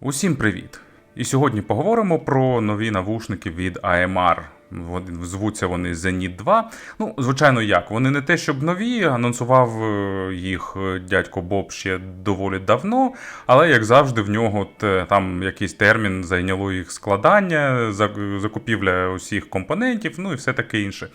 Усім привіт! І сьогодні поговоримо про нові навушники від AMR. Звуться вони Zenit 2. Ну, звичайно, як. Вони не те, щоб нові, анонсував е, їх е, дядько Боб ще доволі давно, але як завжди, в нього там якийсь термін зайняло їх складання, закупівля усіх компонентів, ну і все таке інше.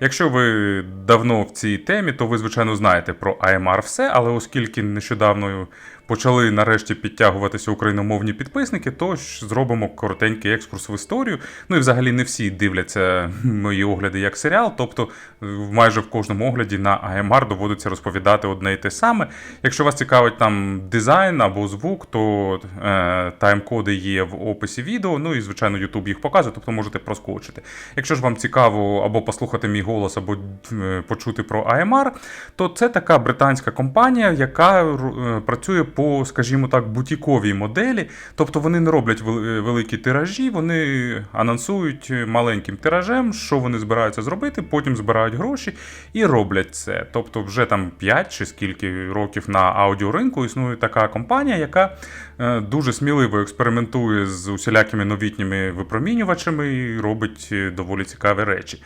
Якщо ви давно в цій темі, то ви, звичайно, знаєте про AMR все, але оскільки нещодавно почали нарешті підтягуватися україномовні підписники, то зробимо коротенький екскурс в історію. Ну і взагалі не всі дивляться мої огляди як серіал, тобто е, майже в кожному огляді на AMR доводиться розповідати одне і те саме. Якщо вас цікавить там дизайн або звук, то е, тайм-коди є в описі відео. Ну і звичайно, YouTube їх показує, тобто можете проскочити. Якщо ж вам цікаво або послухати мій голос, або е, почути про AMR, то це така британська компанія, яка е, працює по, скажімо так, бутіковій моделі. Тобто вони не роблять е, великі тиражі, вони анонсують маленьким тиражем, що вони збираються зробити, потім збирають гроші і роблять це. Тобто, вже там 5 чи скільки років на аудіоринку існує така компанія, яка е, дуже сміливо експериментує з усілякими новітніми випромінювачами і робить е, доволі цікаві речі.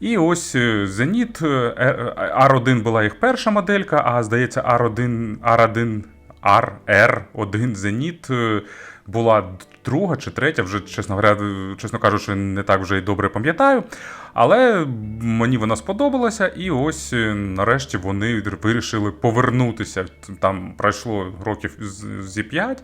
І ось е, Zenit е, е, R1 була їх перша моделька, а здається, R1, R1, RR1 Zenit е, була друга чи третя, вже, чесно говоря, чесно кажучи, не так вже й добре пам'ятаю. Але мені вона сподобалася, і ось е, нарешті вони вирішили повернутися. Там пройшло років зі 5,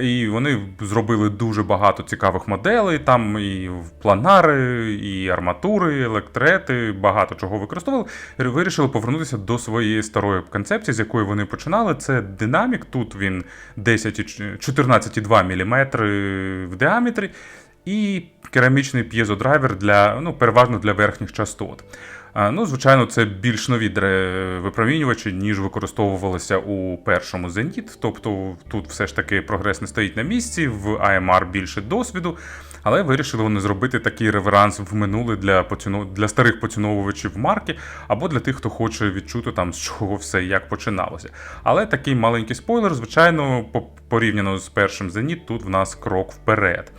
і вони зробили дуже багато цікавих моделей. Там і планари, і арматури, електрети, багато чого використовували. Вирішили повернутися до своєї старої концепції, з якої вони починали. Це динамік. Тут він 10, і ч- 14,2 мм в діаметрі. І керамічний п'єзодрайвер для ну, переважно для верхніх частот. Ну, звичайно, це більш нові випромінювачі, ніж використовувалися у першому Zenit. Тобто тут все ж таки прогрес не стоїть на місці, в AMR більше досвіду. Але вирішили вони зробити такий реверанс в минуле для поціну... для старих поціновувачів марки, або для тих, хто хоче відчути там з чого все і як починалося. Але такий маленький спойлер, звичайно, по- порівняно з першим Zenit, тут в нас крок вперед.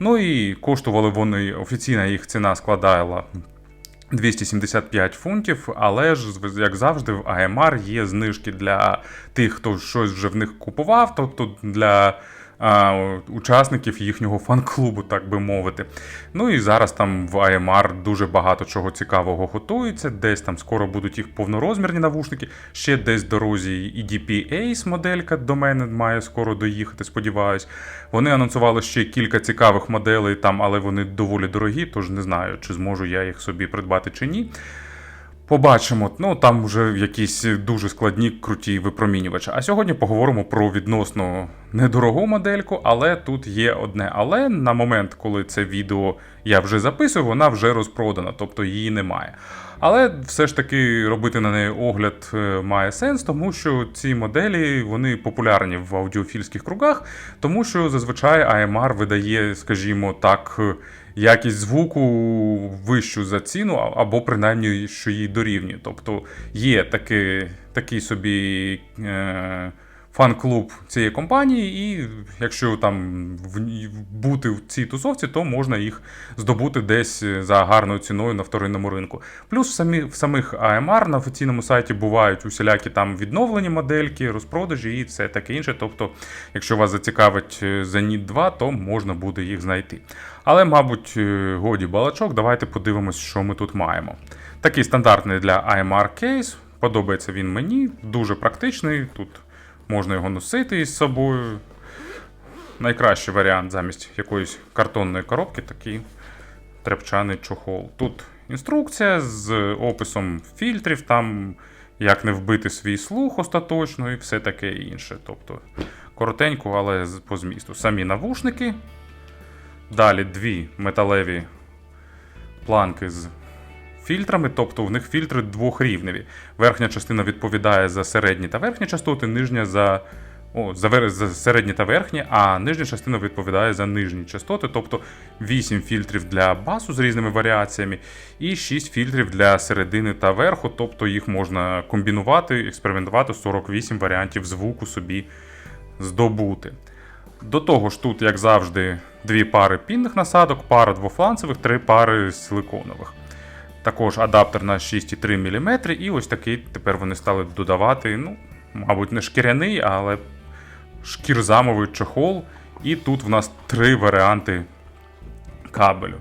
Ну і коштували вони офіційна їх ціна складала 275 фунтів, але ж, як завжди, в АМР є знижки для тих, хто щось вже в них купував, тобто для а, учасників їхнього фан-клубу, так би мовити. Ну і зараз там в AMR дуже багато чого цікавого готується. Десь там скоро будуть їх повнорозмірні навушники, ще десь дорозі EDP Ace моделька до мене має скоро доїхати, сподіваюсь. Вони анонсували ще кілька цікавих моделей там, але вони доволі дорогі, тож не знаю, чи зможу я їх собі придбати чи ні. Побачимо, ну там вже якісь дуже складні круті випромінювачі. А сьогодні поговоримо про відносно недорогу модельку, але тут є одне але на момент, коли це відео я вже записую, вона вже розпродана, тобто її немає. Але все ж таки робити на неї огляд е, має сенс, тому що ці моделі вони популярні в аудіофільських кругах, тому що зазвичай AMR видає, скажімо так, якість звуку вищу за ціну, або принаймні, що її дорівнює. Тобто є таки, такий собі. Е- Фан-клуб цієї компанії, і якщо там в, бути в цій тусовці, то можна їх здобути десь за гарною ціною на вторинному ринку. Плюс в, самі, в самих AMR на офіційному сайті бувають усілякі там відновлені модельки, розпродажі і все таке інше. Тобто, якщо вас зацікавить е, Zenit 2, то можна буде їх знайти. Але, мабуть, е, годі балачок, давайте подивимось, що ми тут маємо. Такий стандартний для AMR кейс. Подобається він мені, дуже практичний. Тут можна його носити із собою. Найкращий варіант замість якоїсь картонної коробки такий тряпчаний чохол. Тут інструкція з описом фільтрів, там як не вбити свій слух остаточно і все таке інше. Тобто коротенько, але по змісту. Самі навушники. Далі дві металеві планки з фільтрами, тобто в них фільтри двохрівневі. Верхня частина відповідає за середні та верхні частоти, нижня за, о, за, за середні та верхні, а нижня частина відповідає за нижні частоти, тобто 8 фільтрів для басу з різними варіаціями, і 6 фільтрів для середини та верху, тобто їх можна комбінувати, експериментувати, 48 варіантів звуку собі здобути. До того ж, тут, як завжди, дві пари пінних насадок, пара двофланцевих, три пари силиконових. Також адаптер на 6,3 мм, і ось такий тепер вони стали додавати, ну, мабуть, не шкіряний, але шкірзамовий чохол. І тут в нас три варіанти кабелю.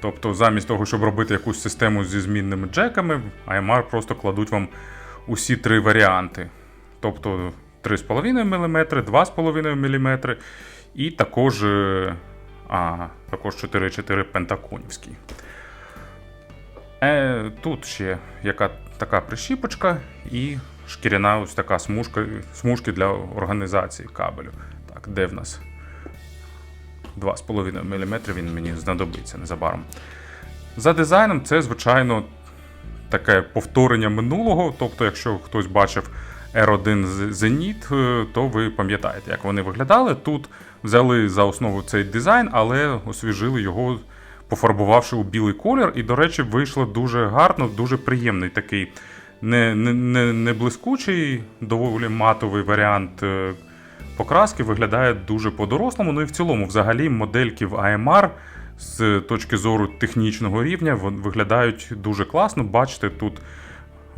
Тобто, замість того, щоб робити якусь систему зі змінними джеками, AMR просто кладуть вам усі три варіанти. Тобто 3,5 мм, 2,5 мм і також, е, а, також 4,4 пентаконівський. Е, тут ще яка така прищіпочка і шкіряна ось така смужка, смужки для організації кабелю. Так, де в нас? 2,5 мм він мені знадобиться незабаром. За дизайном, це, звичайно, таке повторення минулого. Тобто, якщо хтось бачив R1 Zenit, е, то ви пам'ятаєте, як вони виглядали. Тут взяли за основу цей дизайн, але освіжили його, пофарбувавши у білий колір. І, до речі, вийшло дуже гарно, дуже приємний такий не, не, не, не блискучий, доволі матовий варіант е, покраски виглядає дуже по-дорослому. Ну і в цілому, взагалі, модельки в AMR з точки зору технічного рівня виглядають дуже класно. Бачите, тут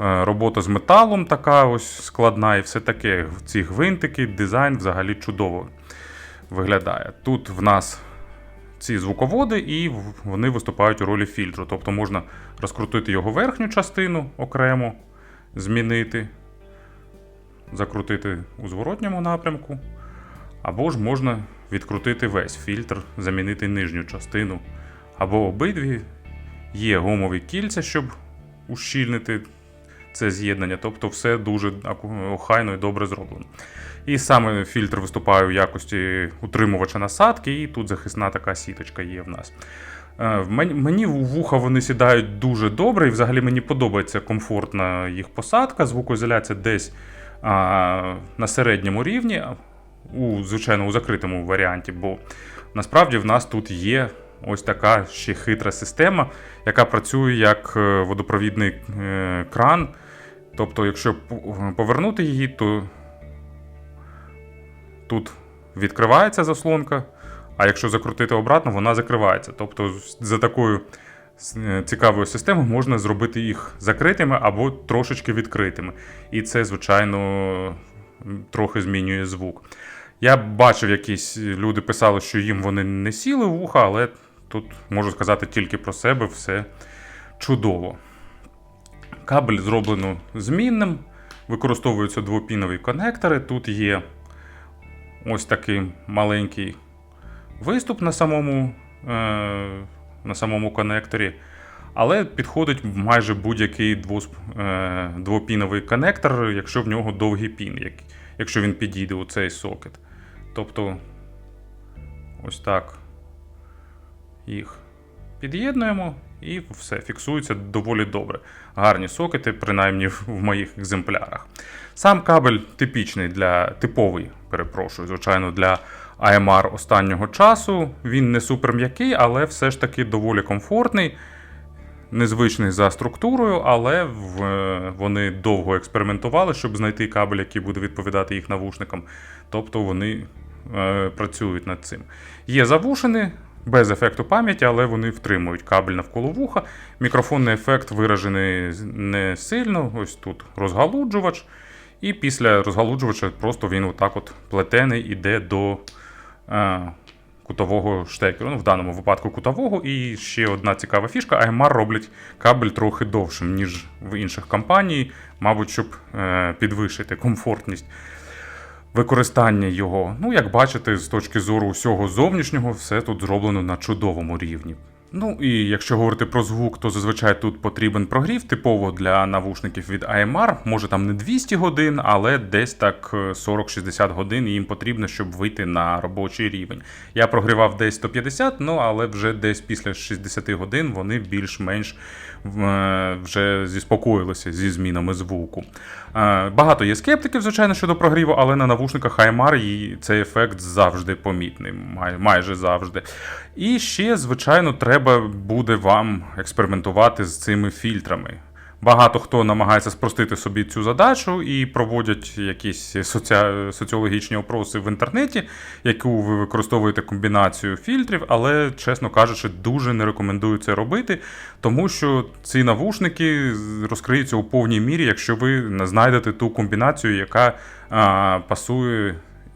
е, робота з металом така ось складна і все таке. Ці гвинтики, дизайн взагалі чудово виглядає. Тут в нас ці звуководи, і вони виступають у ролі фільтру. Тобто можна розкрутити його верхню частину окремо, змінити, закрутити у зворотньому напрямку. Або ж можна відкрутити весь фільтр, замінити нижню частину. Або обидві. Є гумові кільця, щоб ущільнити це з'єднання. Тобто все дуже охайно і добре зроблено. І саме фільтр виступає у якості утримувача насадки, і тут захисна така сіточка є в нас. Е, в Мені, у вуха вони сідають дуже добре, і взагалі мені подобається комфортна їх посадка. Звукоізоляція десь а, на середньому рівні, у, звичайно, у закритому варіанті, бо насправді в нас тут є ось така ще хитра система, яка працює як е, водопровідний е, кран. Тобто, якщо повернути її, то тут відкривається заслонка, а якщо закрутити обратно, вона закривається. Тобто, за такою е, цікавою системою можна зробити їх закритими або трошечки відкритими. І це, звичайно, трохи змінює звук. Я бачив, якісь люди писали, що їм вони не сіли в вуха, але тут можу сказати тільки про себе все чудово. Кабель зроблено змінним, використовуються двопінові конектори. Тут є ось такий маленький виступ на самому, е, на самому конекторі. Але підходить майже будь-який е, двопіновий конектор, якщо в нього довгий пін, як, якщо він підійде у цей сокет. Тобто, ось так їх під'єднуємо і все, фіксується доволі добре. Гарні сокети, принаймні в моїх екземплярах. Сам кабель типічний для типовий, перепрошую, звичайно, для AMR останнього часу. Він не супер м'який, але все ж таки доволі комфортний. Незвичний за структурою, але е, вони довго експериментували, щоб знайти кабель, який буде відповідати їх навушникам. Тобто вони е, працюють над цим. Є завушини без ефекту пам'яті, але вони втримують кабель навколо вуха. Мікрофонний ефект виражений не сильно. Ось тут розгалуджувач. І після розгалуджувача просто він отак от плетений іде до е, кутового штекеру. Ну, в даному випадку кутового. І ще одна цікава фішка: AMR роблять кабель трохи довшим, ніж в інших компаній, мабуть, щоб е, підвищити комфортність використання його. Ну, як бачите, з точки зору усього зовнішнього, все тут зроблено на чудовому рівні. Ну і якщо говорити про звук, то зазвичай тут потрібен прогрів, типово для навушників від AMR. Може там не 200 годин, але десь так е, 40-60 годин їм потрібно, щоб вийти на робочий рівень. Я прогрівав десь 150, ну але вже десь після 60 годин вони більш-менш е, вже зіспокоїлися зі змінами звуку. Е, Багато є скептиків, звичайно, щодо прогріву, але на навушниках Хаймар їй цей ефект завжди помітний, май- майже завжди. І ще, звичайно, треба буде вам експериментувати з цими фільтрами. Багато хто намагається спростити собі цю задачу і проводять якісь соці... соціологічні опроси в інтернеті, яку ви використовуєте комбінацію фільтрів, але, чесно кажучи, дуже не рекомендую це робити, тому що ці навушники розкриються у повній мірі, якщо ви не знайдете ту комбінацію, яка а, пасує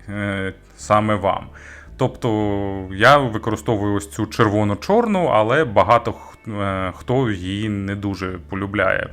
е, саме вам. Тобто я використовую ось цю червоно-чорну, але багато хто її не дуже полюбляє.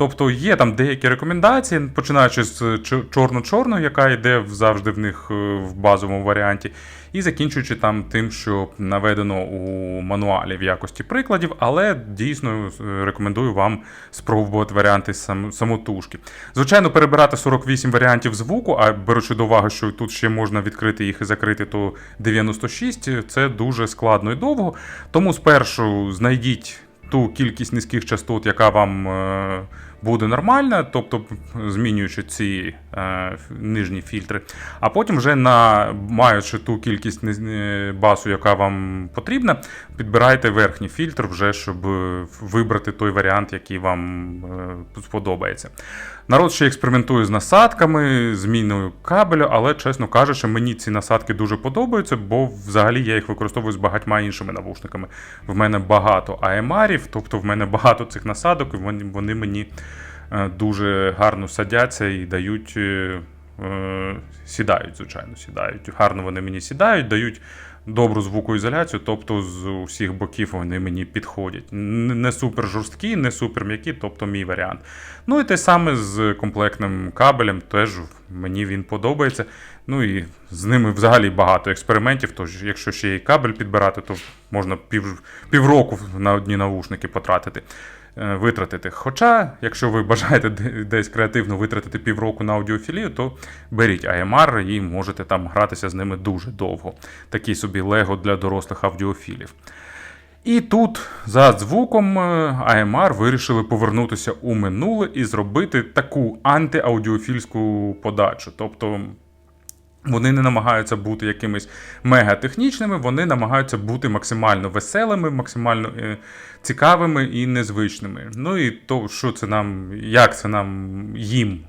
Тобто є там деякі рекомендації, починаючи з чор- чорно-чорної, яка йде завжди в них е, в базовому варіанті, і закінчуючи там тим, що наведено у мануалі в якості прикладів, але дійсно е, рекомендую вам спробувати варіанти сам, самотужки. Звичайно, перебирати 48 варіантів звуку, а беручи до уваги, що тут ще можна відкрити їх і закрити, то 96 це дуже складно і довго. Тому спершу знайдіть ту кількість низьких частот, яка вам е, буде нормальна, тобто змінюючи ці е, нижні фільтри, а потім вже на маючи ту кількість е, басу, яка вам потрібна, підбирайте верхній фільтр, вже щоб вибрати той варіант, який вам е, сподобається. Народ ще експериментує з насадками, зміною кабелю, але, чесно кажучи, мені ці насадки дуже подобаються, бо взагалі я їх використовую з багатьма іншими навушниками. В мене багато AMR-ів, тобто в мене багато цих насадок, і вони, вони мені е, дуже гарно садяться і дають. е, е, Сідають, звичайно, сідають. Гарно вони мені сідають, дають добру звукоізоляцію, тобто з усіх боків вони мені підходять. Не супер жорсткі, не супер м'які, тобто мій варіант. Ну і те саме з комплектним кабелем, теж мені він подобається. Ну і з ними взагалі багато експериментів. Тож, якщо ще й кабель підбирати, то можна пів, півроку на одні навушники потратити. Е, Витратити. Хоча, якщо ви бажаєте десь креативно витратити півроку на аудіофілію, то беріть AMR і можете там гратися з ними дуже довго. Такий собі лего для дорослих аудіофілів. І тут за звуком е, AMR вирішили повернутися у минуле і зробити таку антиаудіофільську подачу. Тобто вони не намагаються бути якимись мегатехнічними, вони намагаються бути максимально веселими, максимально е, цікавими і незвичними. Ну і то, що це нам, як це нам їм.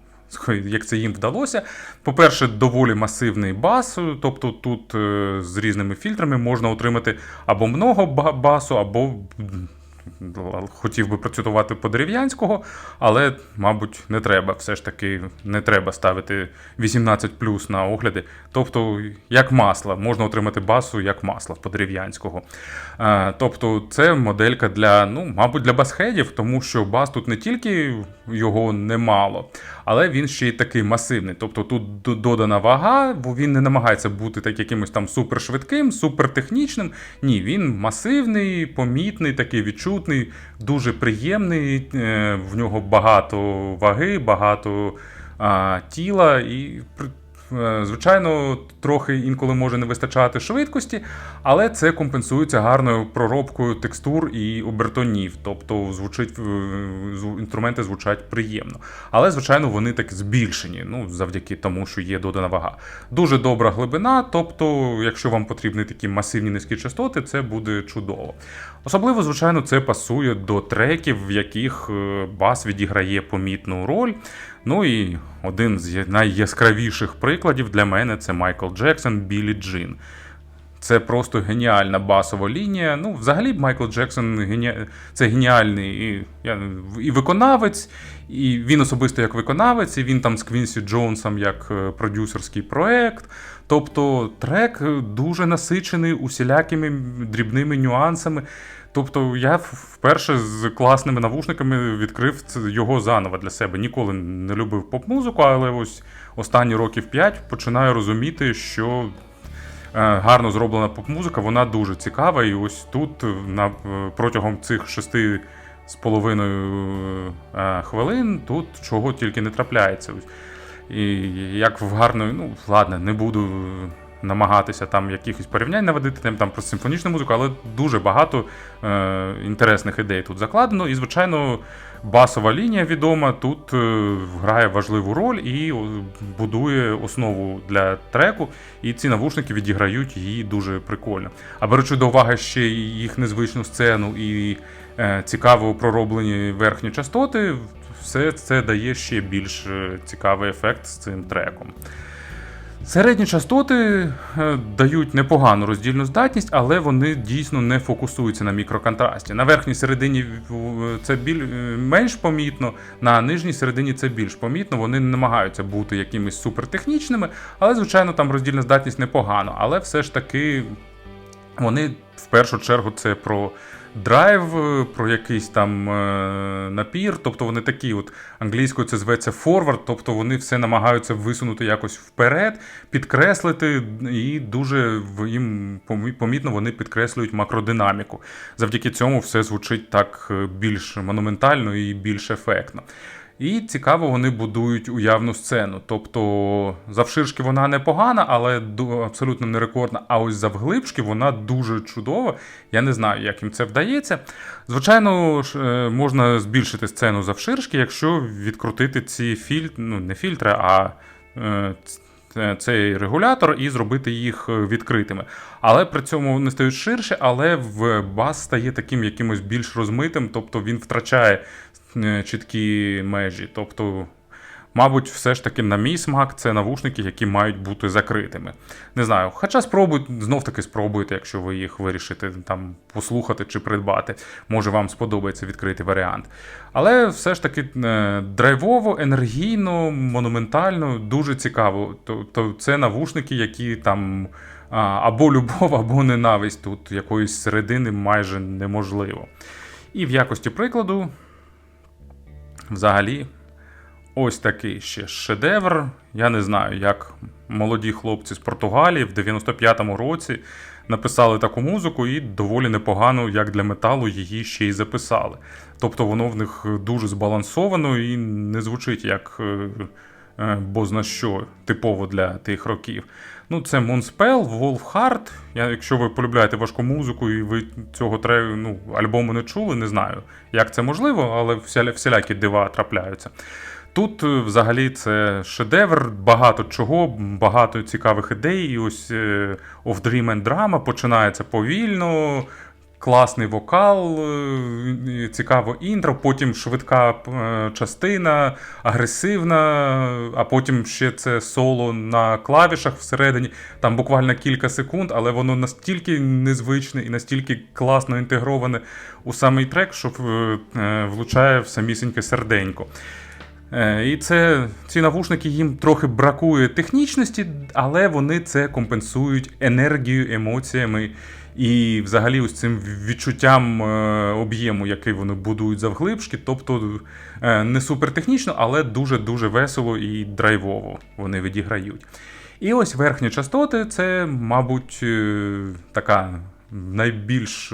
Як це їм вдалося. По-перше, доволі масивний бас, тобто тут е, з різними фільтрами можна отримати або много басу, або хотів би процитувати по дерев'янського, але, мабуть, не треба. Все ж таки не треба ставити 18 на огляди. Тобто, як масло, можна отримати басу як масло по дерев'янського. Е, Тобто, це моделька для, ну, мабуть, для басхедів, тому що бас тут не тільки його немало, але він ще й такий масивний. Тобто тут додана вага, бо він не намагається бути так якимось там супершвидким, супертехнічним. Ні, він масивний, помітний, такий відчутний, дуже приємний. е, В нього багато ваги, багато а, тіла і. Е, Звичайно, трохи інколи може не вистачати швидкості, але це компенсується гарною проробкою текстур і обертонів. Тобто звучить е, інструменти звучать приємно. Але, звичайно, вони так збільшені, ну завдяки тому, що є додана вага. Дуже добра глибина. Тобто, якщо вам потрібні такі масивні низькі частоти, це буде чудово. Особливо, звичайно, це пасує до треків, в яких е, бас відіграє помітну роль. Ну і один з найяскравіших прикладів для мене це Майкл Джексон Білі Джин. Це просто геніальна басова лінія. Ну, взагалі, Майкл Джексон гені... це геніальний і, і виконавець, і він особисто як виконавець, і він там з Квінсі Джонсом як е, продюсерський проект. Тобто трек е, дуже насичений усілякими дрібними нюансами. Тобто я вперше з класними навушниками відкрив його заново для себе. Ніколи не любив поп-музику, але ось останні років 5 починаю розуміти, що е, гарно зроблена поп-музика, вона дуже цікава. І ось тут е, на, е, протягом цих шести з половиною хвилин тут чого тільки не трапляється. І як в гарної, ну ладно, не буду намагатися там якихось порівнянь наводити там, там про симфонічну музику, але дуже багато е, інтересних ідей тут закладено. І, звичайно, басова лінія відома тут е, грає важливу роль і будує основу для треку. І ці навушники відіграють її дуже прикольно. А беручи до уваги ще їх незвичну сцену і е, цікаво пророблені верхні частоти, все це дає ще більш е, цікавий ефект з цим треком. Середні частоти е, дають непогану роздільну здатність, але вони дійсно не фокусуються на мікроконтрасті. На верхній середині це біль, е, менш помітно, на нижній середині це більш помітно. Вони не намагаються бути якимись супертехнічними, але, звичайно, там роздільна здатність непогано. Але все ж таки вони в першу чергу це про драйв, е, про якийсь там е, напір. Тобто вони такі, от англійською це зветься forward, тобто вони все намагаються висунути якось вперед, підкреслити, і дуже їм помітно вони підкреслюють макродинаміку. Завдяки цьому все звучить так е, більш монументально і більш ефектно. І цікаво, вони будують уявну сцену. Тобто завширшки вона непогана, але абсолютно не рекордна. А ось завглибшки вона дуже чудова. Я не знаю, як їм це вдається. Звичайно, е, можна збільшити сцену завширшки, якщо відкрутити ці фільтри, ну не фільтри, а е, цей регулятор і зробити їх е, відкритими. Але при цьому вони стають ширше, але в бас стає таким якимось більш розмитим, тобто він втрачає е, чіткі межі. Тобто, мабуть, все ж таки, на мій смак, це навушники, які мають бути закритими. Не знаю, хоча спробуйте, знов таки спробуйте, якщо ви їх вирішите там послухати чи придбати. Може, вам сподобається відкритий варіант. Але все ж таки е, драйвово, енергійно, монументально, дуже цікаво. Тобто це навушники, які там. Або любов, або ненависть тут якоїсь середини майже неможливо. І в якості прикладу, взагалі, ось такий ще шедевр. Я не знаю, як молоді хлопці з Португалії в 95-му році написали таку музику і доволі непогано, як для металу, її ще й записали. Тобто воно в них дуже збалансовано і не звучить як е, е, бозна що типово для тих років. Ну, це Moonspell, Wolfheart. Я, якщо ви полюбляєте важку музику і ви цього треку, ну, альбому не чули, не знаю, як це можливо, але всіля, всілякі дива трапляються. Тут е, взагалі це шедевр, багато чого, багато цікавих ідей. І ось е, Of Dream and Drama починається повільно, класний вокал, е, цікаво інтро, потім швидка частина, агресивна, а потім ще це соло на клавішах всередині. Там буквально кілька секунд, але воно настільки незвичне і настільки класно інтегроване у самий трек, що влучає в самісіньке серденько. Е, І це ці навушники їм трохи бракує технічності, але вони це компенсують енергією, емоціями і взагалі ось цим відчуттям е, об'єму, який вони будують завглибшки. Тобто е, не супертехнічно, але дуже-дуже весело і драйвово вони відіграють. І ось верхні частоти це, мабуть, така найбільш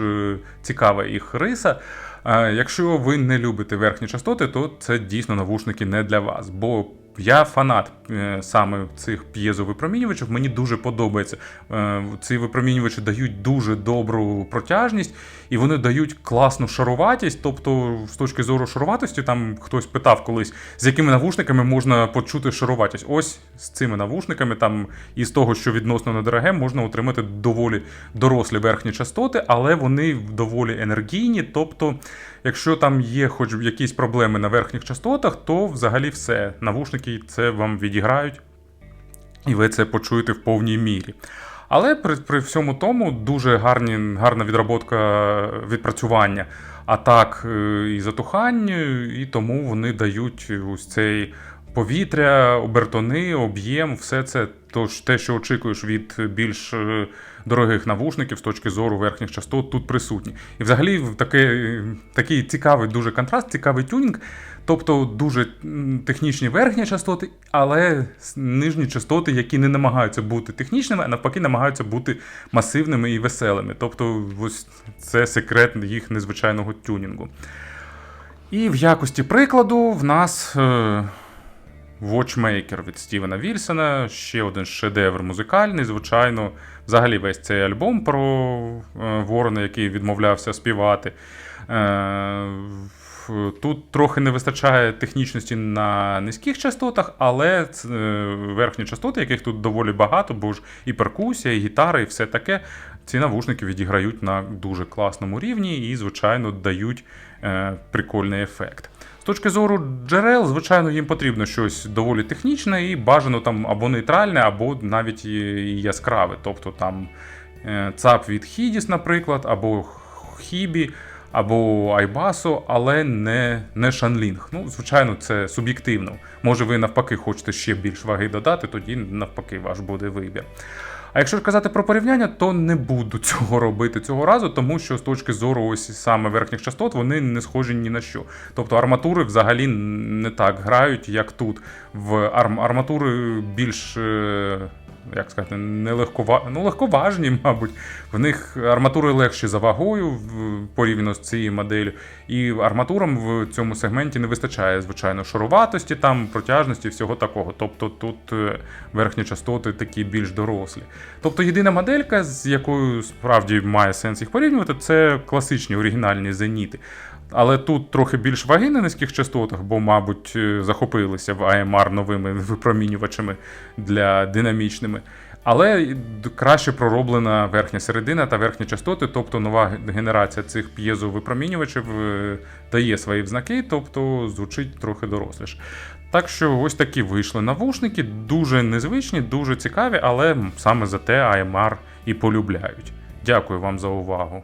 цікава їх риса. Якщо ви не любите верхні частоти, то це дійсно навушники не для вас. Бо я фанат е, саме цих п'єзовипромінювачів. Мені дуже подобається. Е, Ці випромінювачі дають дуже добру протяжність, і вони дають класну шаруватість. Тобто, з точки зору шаруватості, там хтось питав колись, з якими навушниками можна почути шаруватість. Ось з цими навушниками, там із того, що відносно недороге, можна отримати доволі дорослі верхні частоти, але вони доволі енергійні. Тобто, якщо там є хоч якісь проблеми на верхніх частотах, то взагалі все. Навушники це вам відіграють, і ви це почуєте в повній мірі. Але при, при всьому тому дуже гарні, гарна відработка відпрацювання атак е, і затухань, е, і тому вони дають ось цей повітря, обертони, об'єм, все це тож те, що очікуєш від більш е, дорогих навушників з точки зору верхніх частот, тут присутні. І взагалі таке, такий цікавий дуже контраст, цікавий тюнінг. Тобто дуже технічні верхні частоти, але нижні частоти, які не намагаються бути технічними, а навпаки, намагаються бути масивними і веселими. Тобто, ось це секрет їх незвичайного тюнінгу. І в якості прикладу в нас е, Watchmaker від Стівена Вільсона, ще один шедевр музикальний, звичайно. Взагалі весь цей альбом про е, Ворона, який відмовлявся співати. Е, Тут трохи не вистачає технічності на низьких частотах, але е, верхні частоти, яких тут доволі багато, бо ж і перкусія, і гітара, і все таке. ці навушники відіграють на дуже класному рівні і, звичайно, дають прикольний ефект. Точки зору джерел, звичайно, їм потрібно щось доволі технічне і бажано там або нейтральне, або навіть і яскраве. Тобто там е, ЦАП від Хідіс, наприклад, або Хібі, або Айбасу, але не, не Шанлінг. Ну, звичайно, це суб'єктивно. Може, ви навпаки хочете ще більш ваги додати, тоді навпаки ваш буде вибір. А якщо ж казати про порівняння, то не буду цього робити цього разу, тому що з точки зору ось саме верхніх частот вони не схожі ні на що. Тобто арматури взагалі не так грають, як тут. В арм- арматури більш. Як сказати, не ну, легковажні, мабуть. В них арматури легші за вагою порівняно з цією моделлю. І арматурам в цьому сегменті не вистачає, звичайно, шаруватості, там, протяжності, всього такого. Тобто тут е, верхні частоти такі більш дорослі. Тобто єдина моделька, з якою справді має сенс їх порівнювати, це класичні оригінальні зеніти. Але тут трохи більш ваги на низьких частотах, бо, мабуть, е, захопилися в AMR новими випромінювачами для динамічними. Але краще пророблена верхня середина та верхні частоти, тобто нова генерація цих п'єзовипромінювачів е, дає свої знаки, тобто звучить трохи доросліше. Так що ось такі вийшли навушники, дуже незвичні, дуже цікаві, але саме за те AMR і полюбляють. Дякую вам за увагу.